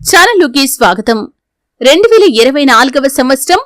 ఛానలుకి స్వాగతం. రెండు వేల ఇరవై నాలుగవ సంవత్సరం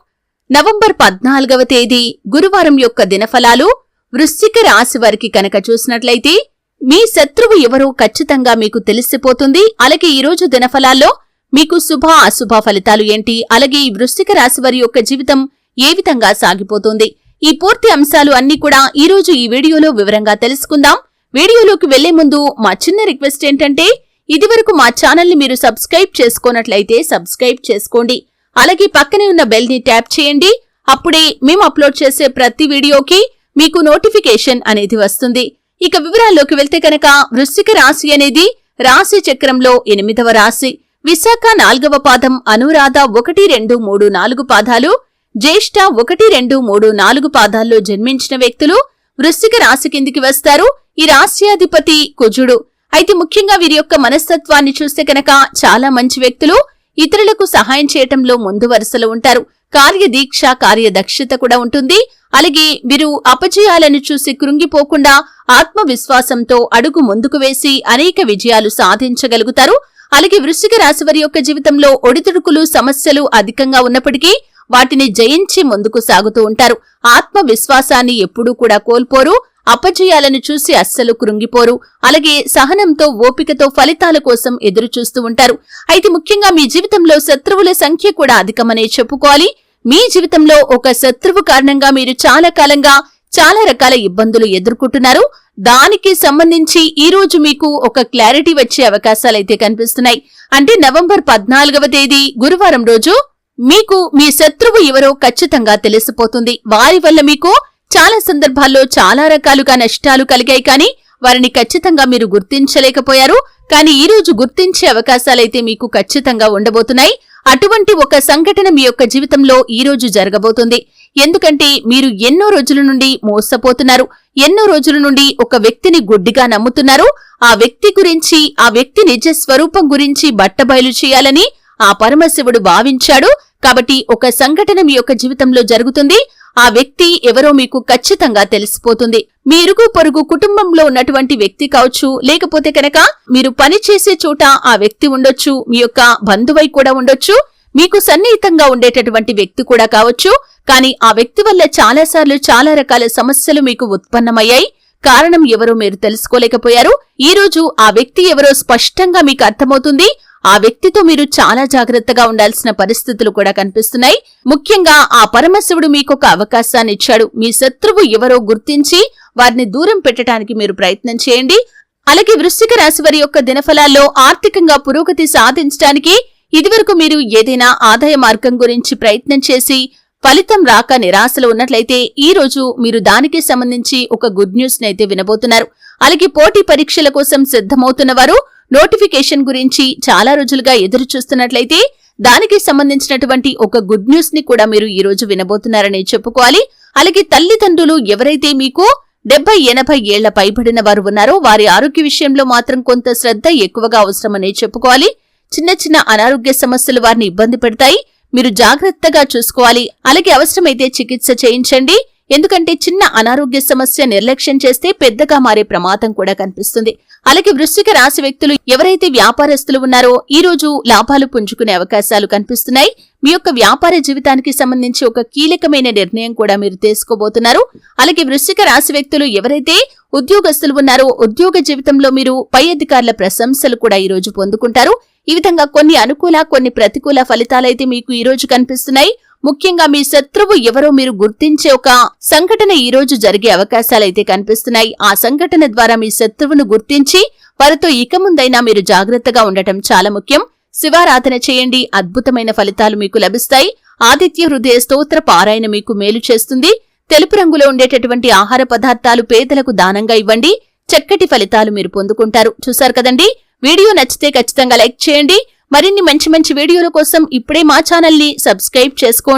నవంబర్ పద్నాలుగవ తేదీ గురువారం యొక్క దినఫలాలు వృశ్చిక రాశి వారికి కనుక చూసినట్లయితే మీ శత్రువు ఎవరో ఖచ్చితంగా మీకు తెలిసిపోతుంది. అలాగే ఈ రోజు దినఫలాల్లో మీకు శుభ అశుభ ఫలితాలు ఏంటి? అలాగే ఈ వృశ్చిక రాశి వారి యొక్క జీవితం ఏ విధంగా సాగిపోతుంది? ఈ పూర్తి అంశాలు అన్ని కూడా ఈ రోజు ఈ వీడియోలో వివరంగా తెలుసుకుందాం. వీడియోలోకి వెళ్ళే ముందు మా చిన్న రిక్వెస్ట్ ఏంటంటే ఇదివరకు మా ఛానల్ని మీరు సబ్స్క్రైబ్ చేసుకోనట్లయితే సబ్స్క్రైబ్ చేసుకోండి. అలాగే పక్కనే ఉన్న బెల్ని ట్యాప్ చేయండి. అప్పుడే మేము అప్లోడ్ చేసే ప్రతి వీడియోకి మీకు నోటిఫికేషన్ అనేది వస్తుంది. ఇక వివరాల్లోకి వెళ్తే కనుక వృశ్చిక రాశి అనేది రాశి చక్రంలో ఎనిమిదవ రాశి. విశాఖ నాలుగవ పాదం అనురాధ ఒకటి రెండు మూడు నాలుగు పాదాలు జ్యేష్ఠ ఒకటి రెండు మూడు నాలుగు పాదాల్లో జన్మించిన వ్యక్తులు వృశ్చిక రాశి కిందికి వస్తారు. ఈ రాశ్యాధిపతి కుజుడు. అయితే ముఖ్యంగా వీరి యొక్క మనస్తత్వాన్ని చూస్తే కనుక చాలా మంచి వ్యక్తులు ఇతరులకు సహాయం చేయటంలో ముందు వరుసలో ఉంటారు. కార్యదీక్ష కార్యదక్షత కూడా ఉంటుంది. అలాగే వీరు అపజయాలను చూసి కృంగిపోకుండా ఆత్మవిశ్వాసంతో అడుగు ముందుకు వేసి అనేక విజయాలు సాధించగలుగుతారు. అలాగే వృశ్చిక రాశి వారి యొక్క జీవితంలో ఒడిదుడుకులు సమస్యలు అధికంగా ఉన్నప్పటికీ వాటిని జయించి ముందుకు సాగుతూ ఉంటారు. ఆత్మవిశ్వాసాన్ని ఎప్పుడూ కూడా కోల్పోరు. అపజయాలను చూసి అస్సలు కృంగిపోరు. అలాగే సహనంతో ఓపికతో ఫలితాల కోసం ఎదురు చూస్తూ ఉంటారు. అయితే ముఖ్యంగా మీ జీవితంలో శత్రువుల సంఖ్య కూడా అధికమనే చెప్పుకోవాలి. మీ జీవితంలో ఒక శత్రువు కారణంగా మీరు చాలా కాలంగా చాలా రకాల ఇబ్బందులు ఎదుర్కొంటున్నారు. దానికి సంబంధించి ఈ రోజు మీకు ఒక క్లారిటీ వచ్చే అవకాశాలైతే కనిపిస్తున్నాయి. అంటే నవంబర్ పద్నాలుగవ తేదీ గురువారం రోజు మీకు మీ శత్రువు ఎవరో ఖచ్చితంగా తెలిసిపోతుంది. వారి వల్ల మీకు చాలా సందర్భాల్లో చాలా రకాలుగా నష్టాలు కలిగాయి కానీ వారిని ఖచ్చితంగా మీరు గుర్తించలేకపోయారు. కానీ ఈ రోజు గుర్తించే అవకాశాలైతే మీకు ఖచ్చితంగా ఉండబోతున్నాయి. అటువంటి ఒక సంఘటన మీ యొక్క జీవితంలో ఈ రోజు జరగబోతుంది. ఎందుకంటే మీరు ఎన్నో రోజుల నుండి మోసపోతున్నారు. ఎన్నో రోజుల నుండి ఒక వ్యక్తిని గుడ్డిగా నమ్ముతున్నారు. ఆ వ్యక్తి గురించి ఆ వ్యక్తి నిజ స్వరూపం గురించి బట్టబయలు చేయాలని ఆ పరమశివుడు భావించాడు. కాబట్టి ఒక సంఘటన మీ యొక్క జీవితంలో జరుగుతుంది. ఆ వ్యక్తి ఎవరో మీకు ఖచ్చితంగా తెలిసిపోతుంది. మీ ఇరుగు పొరుగు కుటుంబంలో ఉన్నటువంటి వ్యక్తి కావచ్చు లేకపోతే కనుక మీరు పని చేసే చోట ఆ వ్యక్తి ఉండొచ్చు మీ యొక్క బంధువై కూడా ఉండొచ్చు మీకు సన్నిహితంగా ఉండేటటువంటి వ్యక్తి కూడా కావచ్చు. కానీ ఆ వ్యక్తి వల్ల చాలాసార్లు చాలా రకాల సమస్యలు మీకు ఉత్పన్నమయ్యాయి. కారణం ఎవరో మీరు తెలుసుకోలేకపోయారు. ఈ రోజు ఆ వ్యక్తి ఎవరో స్పష్టంగా మీకు అర్థమవుతుంది. ఆ వ్యక్తితో మీరు చాలా జాగ్రత్తగా ఉండాల్సిన పరిస్థితులు కూడా కనిపిస్తున్నాయి. ముఖ్యంగా ఆ పరమశివుడు మీకొక అవకాశాన్ని ఇచ్చాడు. మీ శత్రువు ఎవరో గుర్తించి వారిని దూరం పెట్టడానికి మీరు ప్రయత్నం చేయండి. అలాగే వృశ్చిక రాశి వారి యొక్క దినఫలాల్లో ఆర్థికంగా పురోగతి సాధించడానికి ఇదివరకు మీరు ఏదైనా ఆదాయ మార్గం గురించి ప్రయత్నం చేసి ఫలితం రాక నిరాశలో ఉన్నట్లయితే ఈ రోజు మీరు దానికి సంబంధించి ఒక గుడ్ న్యూస్ అయితే వినబోతున్నారు. అలాగే పోటీ పరీక్షల కోసం సిద్ధమవుతున్న వారు నోటిఫికేషన్ గురించి చాలా రోజులుగా ఎదురు చూస్తున్నట్లయితే దానికి సంబంధించినటువంటి ఒక గుడ్ న్యూస్ని కూడా మీరు ఈ రోజు వినబోతున్నారని చెప్పుకోవాలి. అలాగే తల్లిదండ్రులు ఎవరైతే మీకు డెబ్బై ఎనభై ఏళ్ళ పైబడిన వారు ఉన్నారో వారి ఆరోగ్య విషయంలో మాత్రం కొంత శ్రద్ధ ఎక్కువగా అవసరమనే చెప్పుకోవాలి. చిన్న చిన్న అనారోగ్య సమస్యలు వారిని ఇబ్బంది పెడతాయి. మీరు జాగ్రత్తగా చూసుకోవాలి. అలాగే అవసరమైతే చికిత్స చేయించండి. ఎందుకంటే చిన్న అనారోగ్య సమస్య నిర్లక్ష్యం చేస్తే పెద్దగా మారే ప్రమాదం కూడా కనిపిస్తుంది. అలాగే వృశ్చిక రాశి వ్యక్తులు ఎవరైతే వ్యాపారస్తులు ఉన్నారో ఈ రోజు లాభాలు పుంజుకునే అవకాశాలు కనిపిస్తున్నాయి. మీ యొక్క వ్యాపార జీవితానికి సంబంధించి ఒక కీలకమైన నిర్ణయం కూడా మీరు తీసుకోబోతున్నారు. అలాగే వృశ్చిక రాశి వ్యక్తులు ఎవరైతే ఉద్యోగస్తులు ఉన్నారో ఉద్యోగ జీవితంలో మీరు పై అధికారుల ప్రశంసలు కూడా ఈ రోజు పొందుకుంటారు. ఈ విధంగా కొన్ని అనుకూల కొన్ని ప్రతికూల ఫలితాలైతే మీకు ఈ రోజు కనిపిస్తున్నాయి. ముఖ్యంగా మీ శత్రువు ఎవరో మీరు గుర్తించే ఒక సంఘటన ఈ రోజు జరిగే అవకాశాలైతే కనిపిస్తున్నాయి. ఆ సంఘటన ద్వారా మీ శత్రువును గుర్తించి వారితో ఇక ముందైనా మీరు జాగ్రత్తగా ఉండటం చాలా ముఖ్యం. శివారాధన చేయండి. అద్భుతమైన ఫలితాలు మీకు లభిస్తాయి. ఆదిత్య హృదయ స్తోత్ర పారాయణ మీకు మేలు చేస్తుంది. తెలుపు రంగులో ఉండేటటువంటి ఆహార పదార్థాలు పేదలకు దానంగా ఇవ్వండి. చక్కటి ఫలితాలు మీరు పొందుకుంటారు. చూశారు కదండి? వీడియో నచ్చితే ఖచ్చితంగా లైక్ చేయండి. మరిన్ని మంచి మంచి వీడియోల కోసం ఇప్పుడే మా ఛానల్ని సబ్స్క్రైబ్ చేసుకోండి.